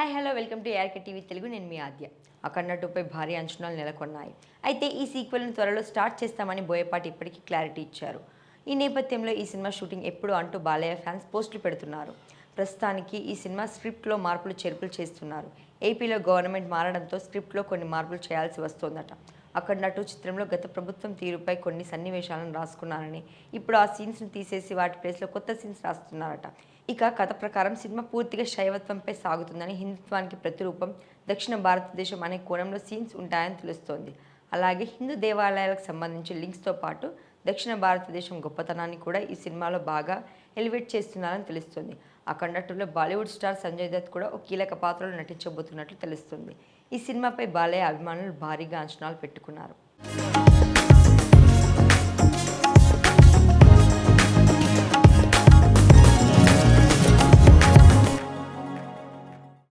Hi hello welcome to ARK TV Telugu నేను మీ ఆద్య. అఖండ టూపై భారీ అంచనాలు నెలకొన్నాయి. అయితే ఈ సీక్వెల్ను త్వరలో స్టార్ట్ చేస్తామని బోయపాటి ఇప్పటికీ క్లారిటీ ఇచ్చారు. ఈ నేపథ్యంలో ఈ సినిమా షూటింగ్ ఎప్పుడు అంటూ బాలయ్య ఫ్యాన్స్ పోస్టులు పెడుతున్నారు. ప్రస్తుతానికి ఈ సినిమా స్క్రిప్ట్లో మార్పులు చేర్పులు చేస్తున్నారు. ఏపీలో గవర్నమెంట్ మారడంతో స్క్రిప్ట్లో కొన్ని మార్పులు చేయాల్సి వస్తోందట. అక్కడ నటు చిత్రంలో గత ప్రభుత్వం తీరుపై కొన్ని సన్నివేశాలను రాసుకున్నారని. ఇప్పుడు ఆ సీన్స్ను తీసేసి వాటి ప్లేస్లో కొత్త సీన్స్ రాస్తున్నారట. ఇక కథ ప్రకారం సినిమా పూర్తిగా శైవత్వంపై సాగుతుందని హిందుత్వానికి ప్రతిరూపం దక్షిణ భారతదేశం అనే కోణంలో సీన్స్ ఉంటాయని తెలుస్తోంది. అలాగే హిందూ దేవాలయాలకు సంబంధించి లింక్స్తో పాటు దక్షిణ భారతదేశం గొప్పతనాన్ని కూడా ఈ సినిమాలో బాగా ఎలివేట్ చేస్తున్నారని తెలుస్తుంది. ఆ కండక్టర్లో బాలీవుడ్ స్టార్ సంజయ్ దత్ కూడా ఒక కీలక పాత్రలో నటించబోతున్నట్లు తెలుస్తుంది. ఈ సినిమాపై బాలయ్య అభిమానులు భారీగా అంచనాలు పెట్టుకున్నారు.